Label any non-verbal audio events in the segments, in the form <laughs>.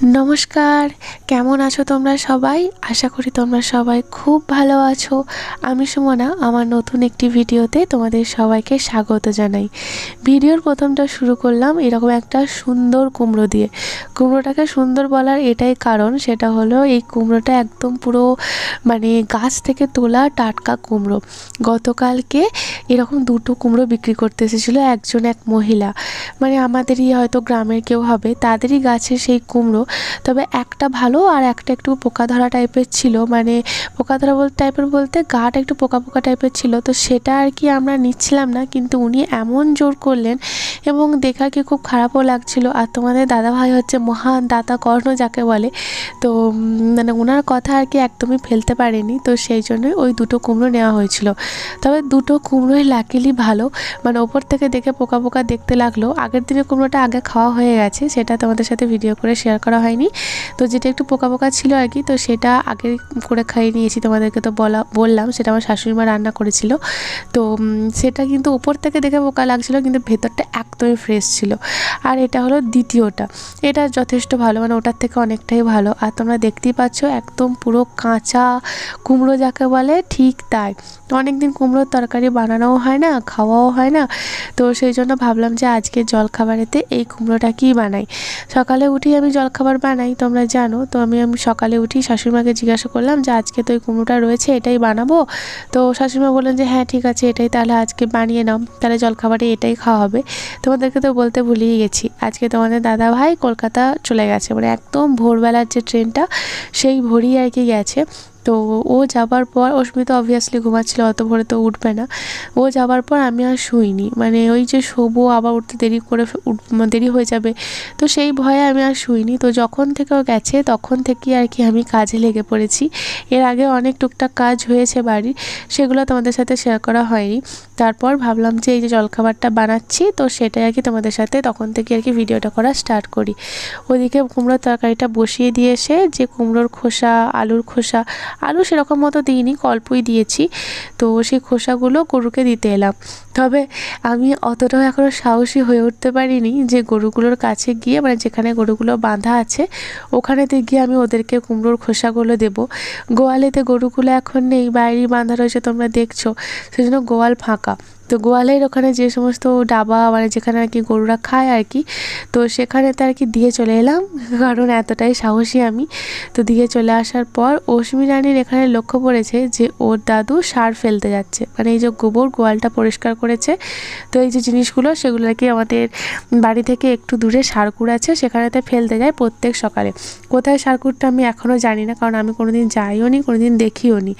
নমস্কার, কেমন আছো তোমরা সবাই? আশা করি তোমরা সবাই খুব ভালো আছো। আমি সুমনা, আমার নতুন একটি ভিডিওতে তোমাদের সবাইকে স্বাগত জানাই। ভিডিওর প্রথমটা শুরু করলাম এরকম একটা সুন্দর কুমড়ো দিয়ে। কুমড়োটাকে সুন্দর বলার এটাই কারণ, সেটা হলো এই কুমড়োটা একদম পুরো মানে গাছ থেকে তোলা টাটকা কুমড়ো। গতকালকে এরকম দুটো কুমড়ো বিক্রি করতে এসেছিল, একজন এক মহিলা। মানে আমাদেরই হয়তো গ্রামের কেউ হবে, তাদেরই গাছের সেই কুমড়ো তবে একটা ভালো আর একটা একটু পোকা ধরা টাইপের ছিল। মানে পোকা ধরা বলতে টাইপের বলতে গাটা একটু পোকা পোকা টাইপের ছিল। তো সেটা আর কি আমরা নিচ্ছিলাম না, কিন্তু উনি এমন জোর করলেন এবং দেখা কি খুব খারাপও লাগছিল। আর তোমাদের দাদাভাই হচ্ছে মহান দাতা কর্ণ যাকে বলে। তো মানে ওনার কথা আর কি একদমই ফেলতে পারেনি। তো সেই জন্যই ওই দুটো কুমড়ো নেওয়া হয়েছিল। তবে দুটো কুমড়োই লাকিলি ভালো। মানে ওপর থেকে দেখে পোকা পোকা দেখতে লাগল। আগের দিনে কুমড়োটা আগে খাওয়া হয়ে গেছে, সেটা তোমাদের সাথে ভিডিও করে শেয়ার করা হয়নি। তো যেটা একটু পোকা পোকা ছিল আর কি, তো সেটা আগে করে খাইয়ে নিয়েছি। তোমাদেরকে তো বলা, বললাম, সেটা আমার শাশুড়ি মা রান্না করেছিল। তো সেটা কিন্তু উপর থেকে দেখে পোকা লাগছিল, কিন্তু ভেতরটা একদমই ফ্রেশ ছিল। আর এটা হলো দ্বিতীয়টা। এটা যথেষ্ট ভালো মানে ওটার থেকে অনেকটাই ভালো। আর তোমরা দেখতেই পাচ্ছ, একদম পুরো কাঁচা কুমড়ো যাকে বলে, ঠিক তাই। অনেক দিন কুমড়োর তরকারি বানানোও হয় না, খাওয়াও হয় না। তো সেই জন্য ভাবলাম যে আজকে জলখাবারেতে এই কুমড়োটা কী বানাই? সকালে উঠেই আমি জলখাবার বানাই, তোমরা জানো। তো আমি আমি সকালে উঠি, শাশুড়িমাকে জিজ্ঞাসা করলাম যে, আজকে তো এই কুমড়োটা রয়েছে, এটাই বানাবো? তো শাশুড়িমা বললেন যে হ্যাঁ ঠিক আছে, এটাই তাহলে আজকে বানিয়ে নাও। তাহলে জলখাবারে এটাই খাওয়া হবে। তোমাদেরকে তো বলতে ভুলিয়ে গেছি। আজকে তোমাদের দাদা ভাই কলকাতা চলে গেছে। মানে একদম ভোরবেলার যে ট্রেনটা, সেই ভোরই আর কি গেছে। তো ও যাবার পর, অস্মিতা অবভিয়াসলি ঘুমাচ্ছিল, অত ভোরে তো উঠবে না। ও যাবার পর আমি আর শুইনি। মানে ওই যে শোবো, আবার উঠতে দেরি করে দেরি হয়ে যাবে। তো সেই ভয়ে আমি আর শুইনি। তো যখন থেকে ও গেছে, তখন থেকেই আর কি আমি কাজে লেগে পড়েছি। এর আগে অনেক টুকটাক কাজ হয়েছে বাড়ির, সেগুলো তোমাদের সাথে শেয়ার করা হয়নি। তারপর ভাবলাম যে, এই যে জলখাবারটা বানাচ্ছি, তো সেটাই আর কি তোমাদের সাথে তখন থেকে আর কি ভিডিওটা করা স্টার্ট করি। ওদিকে কুমড়োর তরকারিটা বসিয়ে দিয়ে এসে, যে কুমড়োর খোসা, আলুর খোসা আলু সেরকম মতো দিইনি অল্পই দিয়েছি। তো সেই খোসাগুলো গরুকে দিতে এলাম। তবে আমি অতটাও এখনও সাহসী হয়ে উঠতে পারিনি যে গরুগুলোর কাছে গিয়ে মানে যেখানে গরুগুলো বাঁধা আছে, ওখানেতে গিয়ে আমি ওদেরকে কুমড়োর খোসাগুলো দেবো। গোয়ালেতে গরুগুলো এখন নেই বাইরেই বাঁধা রয়েছে, তোমরা দেখছ। সেজন্য গোয়াল ফাঁকা। তো গোয়ালের ওখানে যে সমস্ত ডাবা মানে যেখানে আর কি গরুরা খায় আর কি, তো সেখানেতে আর কি দিয়ে চলে এলাম। কারণ এতটাই সাহসী আমি। তো দিয়ে চলে আসার পর অশ্মি রানীর এখানে লক্ষ্য পড়েছে যে ওর দাদু সার ফেলতে যাচ্ছে। মানে এই যে গোবর গোয়ালটা পরিষ্কার করেছে। তো এই যে জিনিসগুলো, সেগুলো আর কি আমাদের বাড়ি থেকে একটু দূরে সারকুর আছে, সেখানেতে ফেলতে যায় প্রত্যেক সকালে। কোথায় সারকুরটা আমি এখনও জানি না, কারণ আমি কোনোদিন যাইও নি, কোনোদিন দেখিও নি।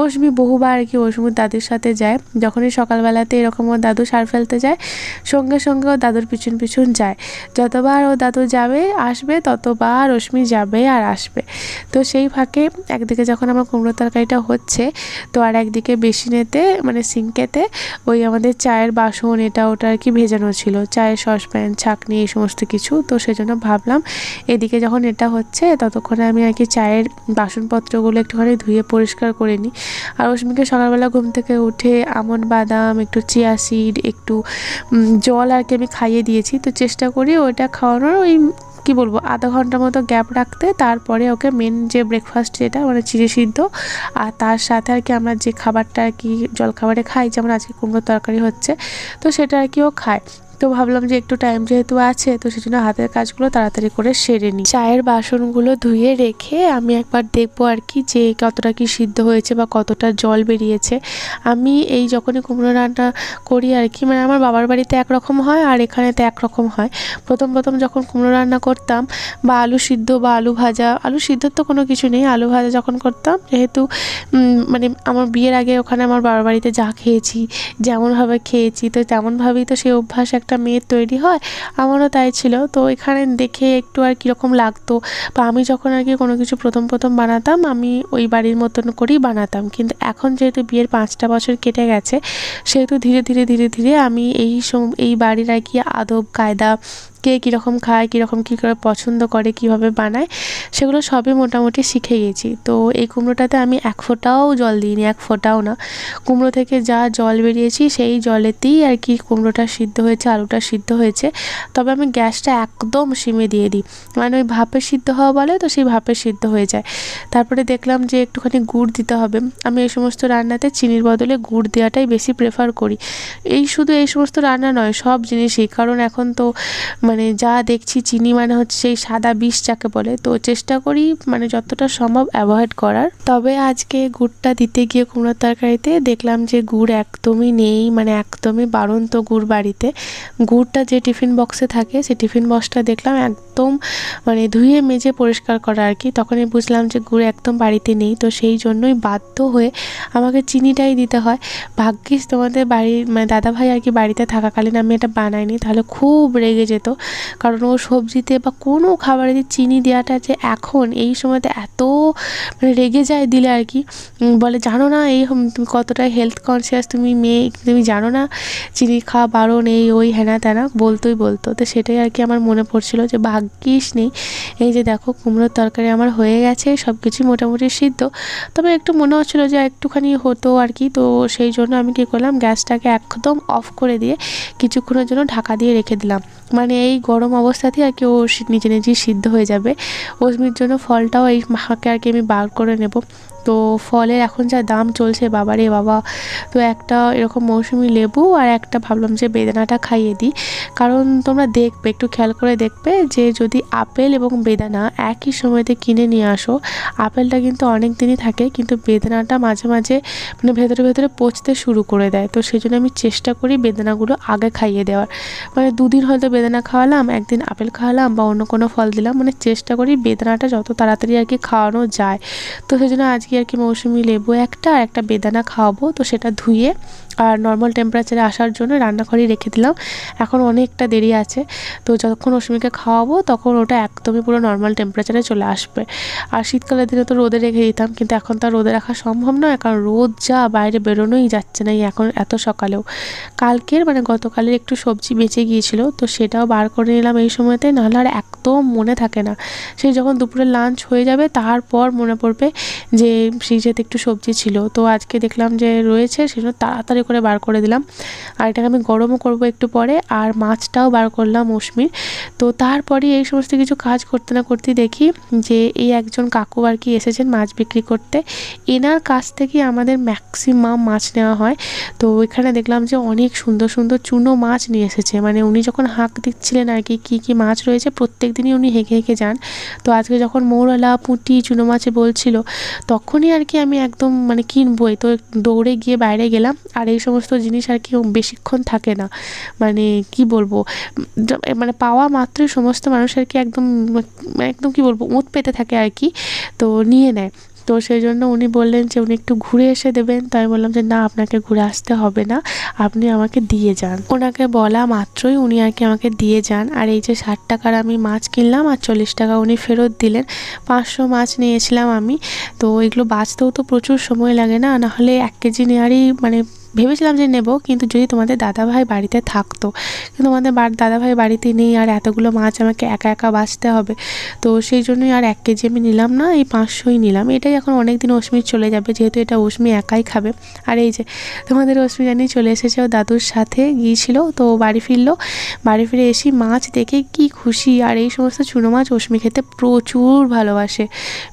অশ্মি বহুবার আর কি অশ্মির দাদুর সাথে যায়। যখনই সকালবেলাতে এরকম ও দাদু সার ফেলতে যায়, সঙ্গে সঙ্গে ও দাদুর পিছন পিছন যায়। যতবার ও দাদু যাবে, আসবে, ততবার রশ্মি যাবে আর আসবে। তো সেই ফাঁকে একদিকে যখন আমার কুমড়ো তরকারিটা হচ্ছে, তো আর একদিকে বেসিনেতে মানে সিঙ্কেতে, ওই আমাদের চায়ের বাসন, এটা ওটা আর কি ভেজানো ছিল। চায়ের সসপ্যান, ছাকনি, এই সমস্ত কিছু। তো সেজন্য ভাবলাম, এদিকে যখন এটা হচ্ছে, ততক্ষণে আমি আর কি চায়ের বাসনপত্রগুলো একটুখানি ধুয়ে পরিষ্কার করে নিই। আর রশ্মিকে সকালবেলা ঘুম থেকে উঠে আমন বাদাম, একটু চিয়া সিড, একটু জল আর কি আমি খাইয়ে দিয়েছি। তো চেষ্টা করি ওইটা খাওয়ানোর। ওই কি বলব, আধা ঘণ্টার মতো গ্যাপ রাখতে তারপরে ওকে মেন যে ব্রেকফাস্ট যেটা মানে চিড়ে সিদ্ধ আর তার সাথে আর কি আমরা যে খাবারটা আর কি জলখাবারে খাই, যেমন আজকে কুমড়োর তরকারি হচ্ছে, তো সেটা আর কি ও খায়। তো ভাবলাম যে একটু টাইম যেহেতু আছে, তো সেজন্য হাতের কাজগুলো তাড়াতাড়ি করে সেরে নিই। চায়ের বাসনগুলো ধুয়ে রেখে আমি একবার দেখব আর কি যে কতটা কি সিদ্ধ হয়েছে বা কতটা জল বেরিয়েছে। আমি এই যখনই কুমড়ো রান্না করি আর কি মানে আমার বাবার বাড়িতে একরকম হয় আর এখানেতে একরকম হয়। প্রথম প্রথম যখন কুমড়ো রান্না করতাম বা আলু সিদ্ধ বা আলু ভাজা, আলু সিদ্ধর তো কোনো কিছু নেই, আলু ভাজা যখন করতাম যেহেতু মানে আমার বিয়ের আগে ওখানে আমার বাবার বাড়িতে যা খেয়েছি, যেমনভাবে খেয়েছি, তো তেমনভাবেই তো সেই অভ্যাস এক একটা মেয়ের তৈরি হয়, আমারও তাই ছিল। তো এখানে দেখে একটু আর কীরকম লাগতো। বা আমি যখন আর কি কোনো কিছু প্রথম প্রথম বানাতাম, আমি ওই বাড়ির মতন করেই বানাতাম। কিন্তু এখন যেহেতু বিয়ের পাঁচটা বছর কেটে গেছে, সেহেতু ধীরে ধীরে ধীরে ধীরে আমি এই সম, এই বাড়ির আর কি আদব, কায়দা কে কীরকম খায়, কীরকম কী করে পছন্দ করে, কীভাবে বানায়, সেগুলো সবই মোটামুটি শিখে গেছি। তো এই কুমড়োটাতে আমি এক ফোঁটাও জল দিইনি, এক ফোঁটাও না। কুমড়ো থেকে যা জল বেরিয়েছি, সেই জলেতেই আর কি কুমড়োটা সিদ্ধ হয়েছে, আলুটা সিদ্ধ হয়েছে। তবে আমি গ্যাসটা একদম সিমে দিয়ে দিই। মানে ওই ভাপে সিদ্ধ হওয়া বলে তো সেই ভাপে সিদ্ধ হয়ে যায়। তারপরে দেখলাম যে একটুখানি গুড় দিতে হবে। আমি এই সমস্ত রান্নাতে চিনির বদলে গুড় দেওয়াটাই বেশি প্রেফার করি। এই শুধু এই সমস্ত রান্না নয়, সব জিনিসই। কারণ এখন তো মানে যা দেখছি চিনি মানে হচ্ছে সেই সাদা বিষ যাকে বলে। তো চেষ্টা করি মানে যতটা সম্ভব অ্যাভয়েড করার। তবে আজকে গুড়টা দিতে গিয়ে কুমড়োর তরকারিতে দেখলাম যে গুড় একদমই নেই মানে একদমই বাড়ন্ত গুড় বাড়িতে। গুড়টা যে টিফিন বক্সে থাকে সেই টিফিন বক্সটা দেখলাম একদম মানে ধুয়ে মেজে পরিষ্কার করা আর কি। তখনই বুঝলাম যে গুড় একদম বাড়িতে নেই, তো সেই জন্যই বাধ্য হয়ে আমাকে চিনিটাই দিতে হয়। ভাগ্যিস তোমাদের বাড়ির মানে দাদাভাই আর কি বাড়িতে থাকাকালীন আমি এটা বানাইনি, তাহলে খুব রেগে যেত। কারণ ও সবজিতে বা কোনো খাবারে যে চিনি দেওয়াটা যে এখন, এই সময়তে এত মানে রেগে যায় দিলে আর কি। বলে, জানো না, এই তুমি কতটা হেলথ কনসিয়াস তুমি মেয়ে, তুমি জানো না, চিনি খাওয়া বারণ, এই ওই হ্যানা ত্যানা বলতোই বলতো। তো সেটাই আর কি আমার মনে পড়ছিল যে, ভাগ্যিস নেই, এই যে দেখো, কুমড়োর তরকারি আমার হয়ে গেছে সব কিছুই মোটামুটি সিদ্ধ। তবে একটু মনে হচ্ছিল যে, একটুখানি হতো আর কি, তো সেই জন্য আমি কী করলাম, গ্যাসটাকে একদম অফ করে দিয়ে কিছুক্ষণের জন্য ঢাকা দিয়ে রেখে দিলাম। মানে এই গরম অবস্থাতেই আর কি ও নিজে নিজেই সিদ্ধ হয়ে যাবে। অস্মির জন্য ফলটাও এই মাকে আর কি আমি বার করে নেব। তো ফলের এখন যা দাম চলছে, বাবারে বাবা। তো একটা এরকম মৌসুমি লেবু আর একটা ভাবলাম যে বেদানাটা খাইয়ে দিই। কারণ তোমরা দেখবে, একটু খেয়াল করে দেখবে যে যদি আপেল এবং বেদানা একই সময়তে কিনে নিয়ে আসো, আপেলটা কিন্তু অনেক দিনই থাকে, কিন্তু বেদানাটা মাঝে মাঝে মানে ভেতরে ভেতরে পচতে শুরু করে দেয়। তো সেই জন্য আমি চেষ্টা করি বেদানাগুলো আগে খাইয়ে দেওয়ার। মানে দুদিন হয়তো বেদানা খাওয়ালাম, একদিন আপেল খাওয়ালাম বা অন্য কোনো ফল দিলাম মানে চেষ্টা করি বেদানাটা যত তাড়াতাড়ি আর কি খাওয়ানো যায়। তো সেই জন্য আজকে আর কি মৌসুমি লেবু একটা আর একটা বেদানা খাওয়াবো তো সেটা ধুয়ে আর নর্মাল টেম্পারেচারে আসার জন্য রান্নাঘরে রেখে দিলাম। এখন অনেকটা দেরি আছে। তো যতক্ষণ অসমিকে খাওয়াবো, তখন ওটা একদমই পুরো নর্মাল টেম্পারেচারে চলে আসবে। আর শীতকালের দিনে তো রোদে রেখে দিতাম, কিন্তু এখন তো রোদে রাখা সম্ভব নয়, কারণ রোদ যা বাইরে বেরোনোই যাচ্ছে না এখন এত সকালেও। কালকের মানে গতকালের একটু সবজি বেঁচে গিয়েছিল, তো সেটাও বার করে নিলাম এই সময়তে, নাহলে আর একদম মনে থাকে না। সেই যখন দুপুরে লাঞ্চ হয়ে যাবে, তারপর মনে পড়বে যে, ফ্রিজেতে একটু সবজি ছিল। তো আজকে দেখলাম যে রয়েছে, সেজন্য তাড়াতাড়ি করে বার করে দিলাম। আর এটাকে আমি গরমও করব একটু পরে। আর মাছটাও বার করলাম মৌসুমির তো তারপরে এই সমস্ত কিছু কাজ করতে না করতেই দেখি যে এই একজন কাকু আর কি এসেছেন মাছ বিক্রি করতে। এনার কাছ থেকে আমাদের ম্যাক্সিমাম মাছ নেওয়া হয়। তো এখানে দেখলাম যে অনেক সুন্দর সুন্দর চুনো মাছ নিয়ে এসেছে। মানে উনি যখন হাঁক দিচ্ছিলেন আর কি, কী কী মাছ রয়েছে প্রত্যেক দিনই উনি হেঁকে হেঁকে যান। তো আজকে যখন মৌরলা, পুঁটি চুনো মাছে বলছিল, তখনই আর কি আমি একদম মানে কিনবই। তো দৌড়ে গিয়ে বাইরে গেলাম। আর এই সমস্ত জিনিস আর কি বেশিক্ষণ থাকে না। মানে কি বলব? মানে পাওয়া মাত্রই সমস্ত মানুষ আর কি একদম মানে একদম কি বলব, উঁত পেতে থাকে আর কি, তো নিয়ে নেয়। তো সেই জন্য উনি বললেন যে উনি একটু ঘুরে এসে দেবেন। তাই বললাম যে না, আপনাকে ঘুরে আসতে হবে না, আপনি আমাকে দিয়ে যান। ওনাকে বলা মাত্রই উনি আর কি আমাকে দিয়ে যান। আর এই যে ষাট টাকার আমি মাছ কিনলাম আর চল্লিশ টাকা উনি ফেরত দিলেন, পাঁচশো মাছ নিয়েছিলাম আমি। তো এগুলো বাঁচতেও তো প্রচুর সময় লাগে না, নাহলে এক কেজি নেওয়ারই মানে ভেবেছিলাম যে নেব, কিন্তু যদি তোমাদের দাদাভাই বাড়িতে থাকতো, কিন্তু তোমাদের দাদাভাই বাড়িতে নেই, আর এতগুলো মাছ আমাকে একা একা বাঁচতে হবে, তো সেই জন্যই আর এক কেজি আমি নিলাম না, এই পাঁচশোই নিলাম। এটাই এখন অনেক দিন অশ্মির চলে যাবে, যেহেতু এটা অশ্মি একাই খাবে। আর এই যে, তোমাদের অশ্মি জানি চলে এসেছে, ও দাদুর সাথে গিয়েছিল, তো বাড়ি ফিরলো। বাড়ি ফিরে এসে মাছ দেখে কি খুশি, আর এই সমস্ত চুনো মাছ অশ্মি খেতে প্রচুর ভালোবাসে,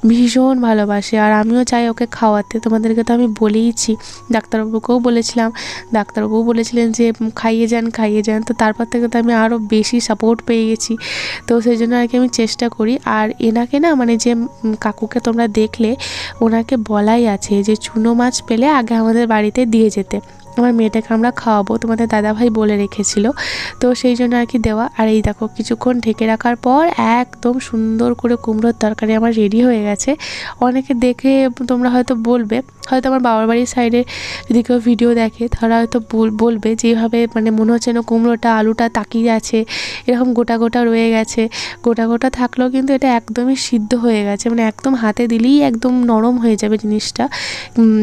ভীষণ ভালোবাসে। আর আমিও চাই ওকে খাওয়াতে, তোমাদেরকে তো আমি বলেইছি, ডাক্তারবাবুকেও বলেছিলাম ডাক্তারবাবু বলেছিলেন যে খাইয়ে যান খাইয়ে যান। তো তারপর থেকে তো আমি আরও বেশি সাপোর্ট পেয়ে গেছি। তো সেই জন্য আর কি আমি চেষ্টা করি। আর এনাকে না মানে যে কাকুকে তোমরা দেখলে, ওনাকে বলাই আছে যে, চুনো মাছ পেলে আগে আমাদের বাড়িতে দিয়ে যেতে। আমার মেয়েটাকে আমরা খাওয়াবো, তোমাদের দাদাভাই বলে রেখেছিল। তো সেই জন্য আর কি দেওয়া। আর এই দেখো, কিছুক্ষণ ঢেকে রাখার পর একদম সুন্দর করে কুমড়োর তরকারি আমার রেডি হয়ে গেছে। অনেকে দেখে তোমরা হয়তো বলবে, হয়তো আমার বাবার বাড়ির সাইডে যদি কেউ ভিডিও দেখে, তারা হয়তো বল- বলবে যেভাবে মানে মনে হচ্ছে না কুমড়োটা, আলুটা তাকিয়ে আছে। এরকম গোটা গোটা রয়ে গেছে। গোটা গোটা থাকলেও কিন্তু এটা একদমই সিদ্ধ হয়ে গেছে। মানে একদম হাতে দিলেই একদম নরম হয়ে যাবে জিনিসটা।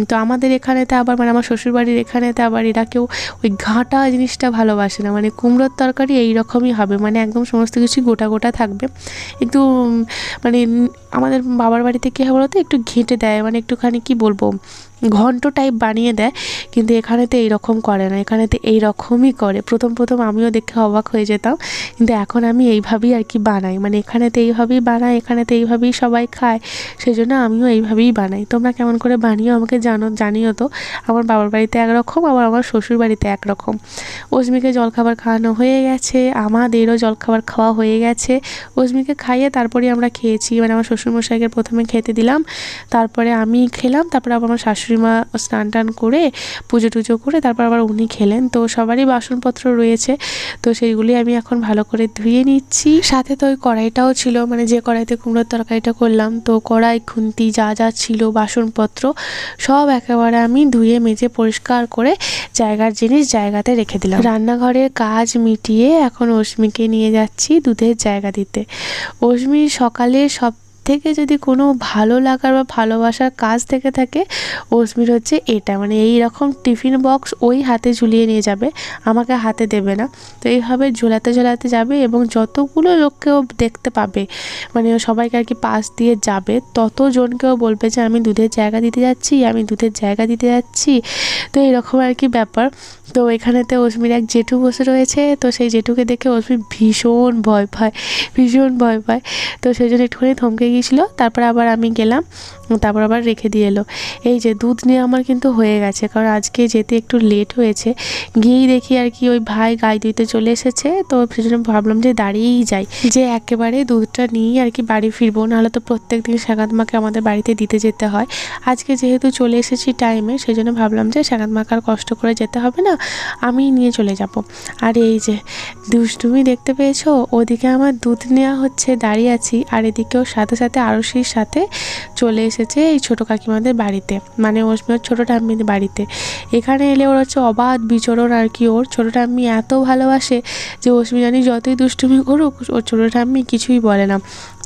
তো আমাদের এখানেতে আবার মানে আমার শ্বশুরবাড়ির এখানেতে আবার এরা কেউ ওই ঘাঁটা জিনিসটা ভালোবাসে না। মানে কুমড়োর তরকারি এই রকমই হবে। মানে একদম সমস্ত কিছু গোটা গোটা থাকবে। একটু মানে আমাদের বাবার বাড়িতে কী হয় বলতো? একটু ঘেঁটে দেয়। মানে একটুখানি কি বলব? ঘন্ট টাইপ বানিয়ে দেয়। কিন্তু এখানেতে এইরকম করে না। এখানেতে এই রকমই করে। প্রথম প্রথম আমিও দেখে অবাক হয়ে যেতাম। কিন্তু এখন আমি এইভাবেই আর কি বানাই। মানে এখানেতে এইভাবেই বানাই, এখানেতে এইভাবেই সবাই খায়। সেই জন্য আমিও এইভাবেই বানাই। তোমরা কেমন করে বানিও আমাকে জানো, জানিও তো। আমার বাবার বাড়িতে একরকম আবার আমার শ্বশুর বাড়িতে একরকম। অস্মিকে জলখাবার খাওয়ানো হয়ে গেছে, আমাদেরও জলখাবার খাওয়া হয়ে গেছে। অস্মিকে খাইয়ে তারপরে আমরা খেয়েছি মানে আমার শ্বশুরমশাইকে প্রথমে খেতে দিলাম, তারপরে আমি খেলাম, তারপরে আবার আমার শাশুড়ি মা স্নান টান করে, পুজো টুজো করে, তারপর আবার উনি খেলেন। তো সবারই বাসনপত্র রয়েছে, তো সেইগুলি আমি এখন ভালো করে ধুয়ে নিচ্ছি। সাথে তো ওই কড়াইটাও ছিল মানে যে কড়াইতে কুমড়োর তরকারিটা করলাম, তো কড়াই, খুন্তি, যা যা ছিল, বাসনপত্র, সব একেবারে আমি ধুয়ে, মেজে, পরিষ্কার করে জায়গার জিনিস জায়গাতে রেখে দিলাম। রান্নাঘরের কাজ মিটিয়ে এখন অশ্মিকে নিয়ে যাচ্ছি দুধের জায়গা দিতে। অশ্মির সকালে সব থেকে যদি কোনো ভালো লাগার বা ভালোবাসার কাজ থেকে থাকে অশ্মির হচ্ছে এটা। মানে এই রকম টিফিন বক্স ওই হাতে ঝুলিয়ে নিয়ে যাবে, আমাকে হাতে দেবে না। তো এইভাবে ঝোলাতে ঝোলাতে যাবে এবং যতগুলো লোককেও দেখতে পাবে মানে সবাইকে আর কি পাশ দিয়ে যাবে, ততজনকেও বলবে যে, আমি দুধের জায়গা দিতে যাচ্ছি, আমি দুধের জায়গা দিতে যাচ্ছি। তো এরকম আর কি ব্যাপার। তো এখানেতে অশ্মির এক জেঠু বসে রয়েছে, তো সেই জেঠুকে দেখে অশ্মি ভীষণ ভয় পায়, ভীষণ ভয় পায়। তো সেই জন্য একটুখানি থমকে গিয়েছিল, তারপর আবার আমি গেলাম, তারপর আবার রেখে দিয়ে এলো। এই যে দুধ নিয়ে আমার কিন্তু হয়ে গেছে, কারণ আজকে যেতে একটু লেট হয়েছে। গিয়েই দেখি আর কি ওই ভাই গাই দিতে চলে এসেছে, তো সেজন্য ভাবলাম যে দাঁড়িয়েই যাই। যে একেবারে দুধটা নিয়েই আর কি বাড়ি ফিরবো, নাহলে তো প্রত্যেক দিন সাগাত মাকে আমাদের বাড়িতে দিতে যেতে হয়। আজকে যেহেতু চলে এসেছি টাইমে সেই জন্য ভাবলাম যে সাগাত মাকে আর কষ্ট করে যেতে হবে না আমি নিয়ে চলে যাব। আর এই যে দুষ্টুমি দেখতে পেয়েছ, ওদিকে আমার দুধ নেওয়া হচ্ছে, দাঁড়িয়ে আছি, আর এদিকেও সাথে সাথে আরশির সাথে চলে এসেছে এই ছোটো কাকিমাদের বাড়িতে। মানে অশ্মি ওর ছোটো ঠাম্মিদের বাড়িতে। এখানে এলে ওর হচ্ছে অবাধ বিচরণ আর কি। ওর ছোটো ঠাম্মি এত ভালোবাসে যে জানি যতই দুষ্টুমি করুক, ওর ছোটো ঠাম্মি কিছুই বলে না।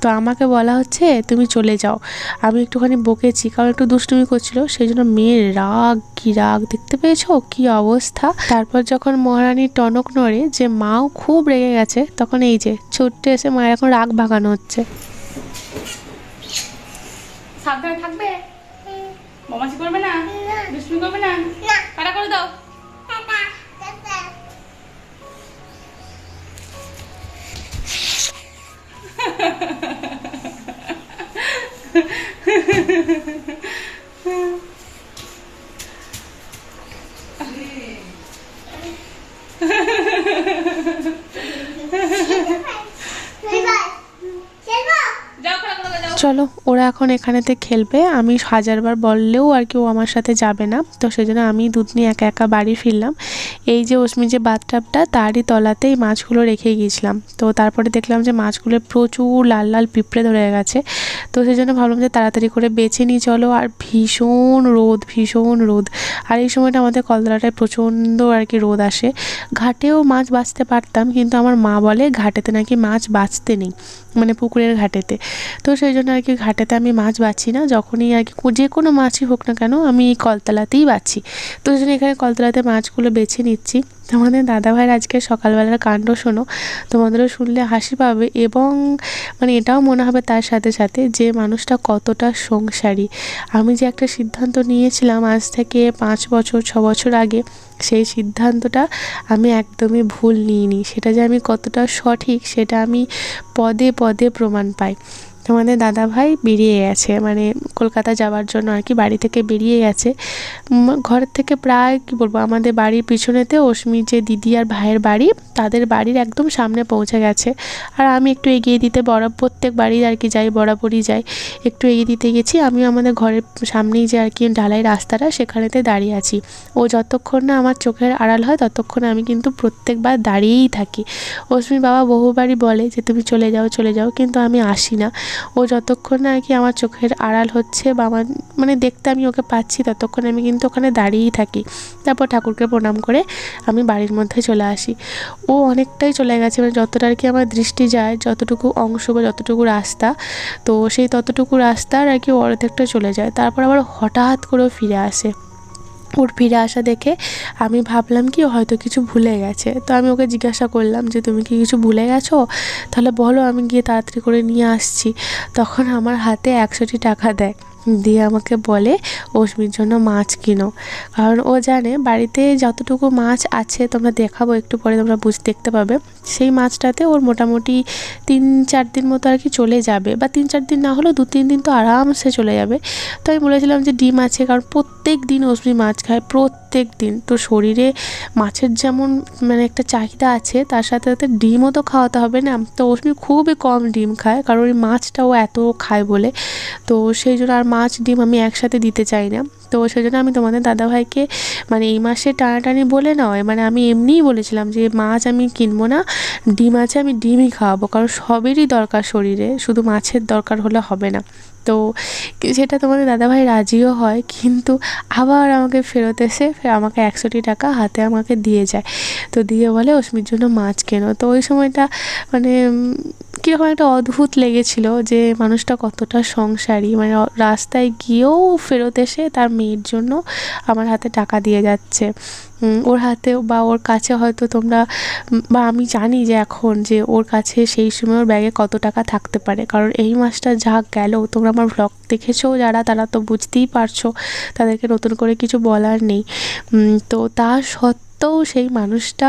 তো আমাকে বলা হচ্ছে, তুমি চলে যাও। আমি একটুখানি বকেছি। কারণ একটু দুষ্টুমি করছিল, সেই জন্য মেয়ের রাগ, কি রাগ, দেখতে পেয়েছ? কি অবস্থা? তারপর যখন মহারানীর টনক নড়ে, যে মাও খুব রেগে গেছে, তখন এই যে ছোট্ট এসে মায়ের এখন রাগ ভাগানো হচ্ছে। সাবধানে থাকবে? বমাসি করবে না? দুষ্টুমি করবে না? কাটা করে দাও। করে দাও <laughs> চলো, ওরা এখন এখানেতে খেলবে। আমি হাজারবার বললেও আর কি ও আমার সাথে যাবে না। তো সেই জন্য আমি দুধ নিয়ে একা একা বাড়ি ফিরলাম। এই যে অশ্মি যে বাথটাবটা, তারই তলাতেই মাছগুলো রেখে গিয়েছিলাম। তো তারপরে দেখলাম যে মাছগুলো প্রচুর লাল লাল পিঁপড়ে ধরে গেছে। তো সেই জন্য ভাবলাম যে তাড়াতাড়ি করে বেছে নিই, চলো। আর ভীষণ রোদ ভীষণ রোদ। আর এই সময়টা আমাদের কলতলাটায় প্রচণ্ড আর কি রোদ আসে। ঘাটেও মাছ বাঁচতে পারতাম, কিন্তু আমার মা বলে ঘাটেতে নাকি মাছ বাঁচতে নেই। মানে পুকুরের ঘাটেতে। তো সেই জন্য আর কি ঘাটেতে আমি মাছ বাছি না। যখনই আর কি যে কোনো মাছই হোক না কেন আমি কলতলাতেই বাছি। তো সেই জন্য এখানে কলতলাতে মাছগুলো বেছে নিচ্ছি। তোমাদের দাদাভাইয়ের আজকে সকালবেলার কাণ্ড শোনো। তোমাদেরও শুনলে হাসি পাবে এবং মানে এটাও মনে হবে তার সাথে সাথে যে মানুষটা কতটা সংসারী। আমি যে একটা সিদ্ধান্ত নিয়েছিলাম আজ থেকে পাঁচ বছর, ছ বছর আগে, সেই সিদ্ধান্তটা আমি একদমই ভুল নিইনি। সেটা যে আমি কতটা সঠিক, সেটা আমি পদে পদে প্রমাণ পাই। তোমাদের দাদা ভাই বেরিয়ে গেছে মানে কলকাতা যাওয়ার জন্য আর কি, বাড়ি থেকে বেরিয়ে গেছে। ঘর থেকে প্রায়, কি বলব, আমাদের বাড়ির পিছনেতে অশ্মির যে দিদি আর ভাইয়ের বাড়ি, তাদের বাড়ির একদম সামনে পৌঁছে গেছে। আর আমি একটু এগিয়ে দিতে বড় প্রত্যেক বাড়ি আর কি যাই, বরাবরই যাই, একটু এগিয়ে দিতে গেছি। আমিও আমাদের ঘরের সামনেই যে আর কি ঢালাই রাস্তাটা, সেখানেতে দাঁড়িয়ে আছি। ও যতক্ষণ না আমার চোখের আড়াল হয়, ততক্ষণ আমি কিন্তু প্রত্যেকবার দাঁড়িয়েই থাকি। অশ্মির বাবা বহুবারই বলে যে, তুমি চলে যাও চলে যাও। কিন্তু আমি আসি না। ও যতক্ষণ না আর কি আমার চোখের আড়াল হচ্ছে বা আমার মানে দেখতে আমি ওকে পাচ্ছি ততক্ষণ আমি কিন্তু ওখানে দাঁড়িয়েই থাকি। তারপর ঠাকুরকে প্রণাম করে আমি বাড়ির মধ্যে চলে আসি। ও অনেকটাই চলে গেছে মানে যতটা আর কি আমার দৃষ্টি যায়, যতটুকু অংশ বা যতটুকু রাস্তা, তো সেই ততটুকু রাস্তার আর কি অর্ধেকটা চলে যায়। তারপর আবার হঠাৎ করেও ফিরে আসে। ওর ফিরে আসা দেখে আমি ভাবলাম কি হয়তো কিছু ভুলে গেছে। তো আমি ওকে জিজ্ঞাসা করলাম যে, তুমি কি কিছু ভুলে গেছো? তাহলে বলো, আমি গিয়ে তাড়াতাড়ি করে নিয়ে আসছি। তখন আমার হাতে একশোটি টাকা দেয়। দিয়ে আমাকে বলে অশ্মির জন্য মাছ কিনো। কারণ ও জানে, বাড়িতে যতটুকু মাছ আছে, তোমরা দেখাবো, একটু পরে তোমরা বুঝ, দেখতে পাবে। সেই মাছটাতে ওর মোটামুটি তিন, চার দিন মতো আর কি চলে যাবে। বা তিন, চার দিন না হলেও দু, তিন দিন তো আরামসে চলে যাবে। তো আমি বলেছিলাম যে, ডিম আছে। কারণ প্রত্যেক দিন অশ্মি মাছ খায়, প্রত্যেক দিন। তো শরীরে মাছের যেমন মানে একটা চাহিদা আছে, তার সাথে সাথে ডিমও তো খাওয়াতে হবে না। তো অশ্মি খুবই কম ডিম খায়, কারণ ওই মাছটাও এত খায় বলে। তো সেই জন্য আর মাছ, ডিম আমি একসাথে দিতে চাই না। তো সেই জন্য আমি তোমাদের দাদাভাইকে মানে এই মাসে টানাটানি বলে নয় মানে আমি এমনিই বলেছিলাম যে মাছ আমি কিনবো না, ডিম আছে আমি ডিমই খাওয়াবো, কারণ সবেরই দরকার শরীরে, শুধু মাছের দরকার হলে হবে না। তো সেটা তোমাদের দাদাভাই রাজিও হয়, কিন্তু আবার আমাকে ফেরত এসে ফের আমাকে একশোটি টাকা হাতে আমাকে দিয়ে যায়। তো দিয়ে বলে, অশ্মির জন্য মাছ কেনো। তো ওই সময়টা মানে কীরকম একটা অদ্ভুত লেগেছিল যে মানুষটা কতটা সংসারী। মানে রাস্তায় গিয়েও ফেরত এসে তার মেয়ের জন্য আমার হাতে টাকা দিয়ে যাচ্ছে। ওর হাতে বা ওর কাছে হয়তো তোমরা বা আমি জানি যে এখন যে ওর কাছে সেই সময় ওর ব্যাগে কত টাকা থাকতে পারে। কারণ এই মাসটা যা গেল, তোমরা আমার ভ্লগ দেখেছ, যারা তারা তো বুঝতেই পারছ, তাদেরকে নতুন করে কিছু বলার নেই। তো তা সত্ত্বেও সেই মানুষটা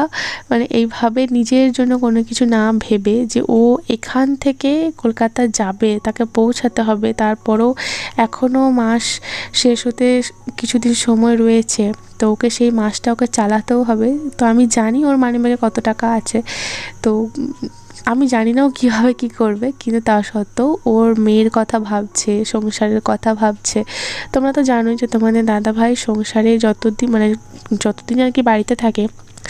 মানে এইভাবে নিজের জন্য কোনো কিছু না ভেবে যে ও এখান থেকে কলকাতা যাবে, তাকে পৌঁছাতে হবে, তারপরও এখনও মাস শেষ হতে কিছুদিন সময় রয়েছে, তো ওকে সেই মাসটা ওকে চালাতেও হবে। তো আমি জানি ওর মানে ব্যাগে কত টাকা আছে, তো আমি জানি না ও কীভাবে কী করবে, কিন্তু তা সত্ত্বেও ওর মেয়ের কথা ভাবছে, সংসারের কথা ভাবছে। তোমরা তো জানোই যে তোমাদের দাদাভাই সংসারে যতদিন মানে যতদিন আর কি বাড়িতে থাকে,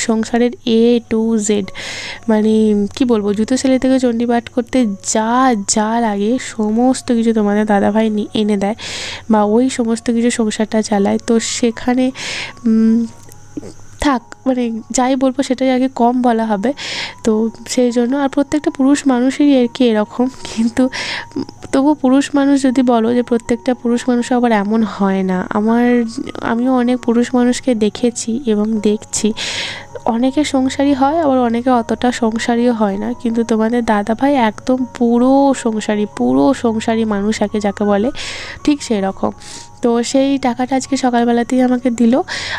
সংসারের এ টু জেড মানে কি বলব, জুতো সেলাই থেকে চণ্ডীপাঠ করতে যা যা লাগে, সমস্ত কিছু তোমাদের দাদাভাই এনে দেয় বা ওই সমস্ত কিছু সংসারটা চালায়। তো সেখানে থাক মানে যাই বলব সেটাই আগে কম বলা হবে। তো সেই জন্য আর প্রত্যেকটা পুরুষ মানুষেরই আর কি এরকম। কিন্তু তবু পুরুষ মানুষ যদি বলো যে প্রত্যেকটা পুরুষ মানুষ আবার এমন হয় না। আমার, আমিও অনেক পুরুষ মানুষকে দেখেছি এবং দেখছি। অনেকে সংসারী হয়, আবার অনেকে অতটা সংসারীও হয় না। কিন্তু তোমাদের দাদা ভাই একদম পুরো সংসারী পুরো সংসারী মানুষ একে যাকে বলে, ঠিক সেই রকম তো সেই টাকাটা আজকে সকালবেলাতেই আমাকে দিল।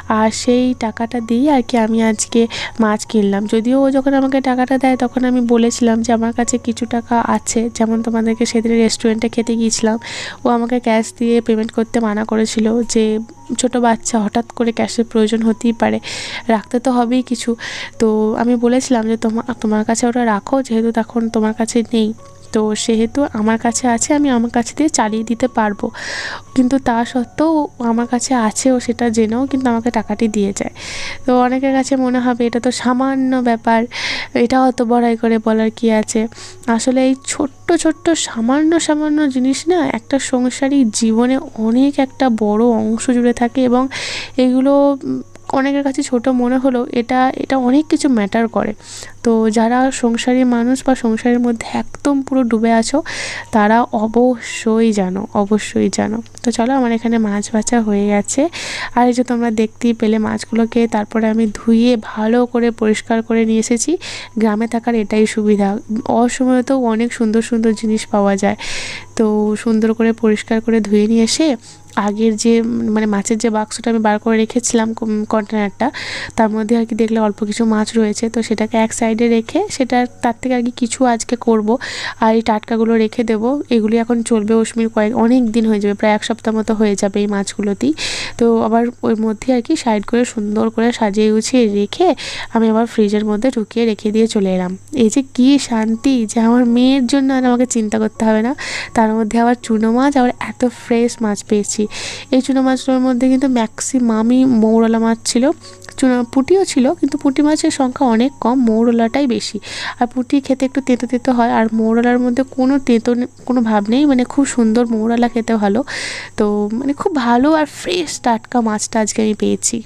আর সেই টাকাটা দিয়ে আর কি আমি আজকে মাছ কিনলাম। যদিও ও যখন আমাকে টাকাটা দেয়, তখন আমি বলেছিলাম যে, আমার কাছে কিছু টাকা আছে। যেমন তোমাদেরকে সেদিন রেস্টুরেন্টে খেতে গিয়েছিলাম। ও আমাকে ক্যাশ দিয়ে পেমেন্ট করতে মানা করেছিল যে, ছোট বাচ্চা, হঠাৎ করে ক্যাশের প্রয়োজন হতেই পারে। রাখতে তো হবেই কিছু। তো আমি বলেছিলাম যে তোমার তোমার কাছে ওটা রাখো, যেহেতু তখন তোমার কাছে নেই। তো সেহেতু আমার কাছে আছে, আমি আমার কাছে দিয়ে চালিয়ে দিতে পারব। কিন্তু তা সত্ত্বেও আমার কাছে আছে ও সেটা জেনেও কিন্তু আমাকে টাকাটি দিয়ে যায়। তো অনেকের কাছে মনে হবে এটা তো সামান্য ব্যাপার, এটা অত বড়াই করে বলার কি আছে? আসলে এই ছোট্ট ছোট্ট, সামান্য সামান্য জিনিস না একটা সংসারিক জীবনে অনেক একটা বড় অংশ জুড়ে থাকে এবং এগুলো অনেকের কাছে ছোট মনে হলেও এটা এটা অনেক কিছু ম্যাটার করে। তো যারা সংসারী মানুষ বা সংসারের মধ্যে একদম পুরো ডুবে আছো, তারা অবশ্যই জানো অবশ্যই জানো। তো চলো আমার এখানে মাছ ভাজা হয়ে গেছে। আর এই যে তোমরা দেখতেই পেলে মাছগুলোকে, তারপরে আমি ধুয়ে ভালো করে পরিষ্কার করে নিয়ে এসেছি। গ্রামে থাকার এটাই সুবিধা। অসময়ে তো অনেক সুন্দর সুন্দর জিনিস পাওয়া যায়। তো সুন্দর করে পরিষ্কার করে ধুয়ে নিয়ে এসে আগের যে মানে মাছের যে বাক্সটা আমি বার করে রেখেছিলাম কন্টেনারটা তার মধ্যে আর কি দেখলে অল্প কিছু মাছ রয়েছে। তো সেটাকে এক সাইডে রেখে সেটা তার থেকে আর কি কিছু আজকে করব। আর এই টাটকাগুলো রেখে দেবো। এগুলি এখন চলবে অশ্মির কয়েক, অনেক দিন হয়ে যাবে, প্রায় এক সপ্তাহ মতো হয়ে যাবে এই মাছগুলোতেই। তো আবার ওর মধ্যে আর কি সাইড করে সুন্দর করে সাজিয়ে গুছিয়ে রেখে আমি আবার ফ্রিজের মধ্যে ঢুকিয়ে রেখে দিয়ে চলে এলাম। এই যে কী শান্তি যে আমার মেয়ের জন্য আর আমাকে চিন্তা করতে হবে না। তার মধ্যে আবার চুনো মাছ, আবার এত ফ্রেশ মাছ পেয়েছি। এই চুনো মাছগুলোর মধ্যে কিন্তু ম্যাক্সিমামই মৌরলা মাছ ছিল। চুনো পুঁটিও ছিল, কিন্তু পুঁটি মাছের সংখ্যা অনেক কম মৌরলাটাই বেশি। আর পুঁটি খেতে একটু তেঁতো তেঁতো হয়। আর মৌরলার মধ্যে কোনো তেঁতো কোনো ভাব নেই। মানে খুব সুন্দর মৌরলা খেতে ভালো। তো মানে খুব ভালো আর ফ্রেশ টাটকা মাছটা আজকে আমি পেয়েছি।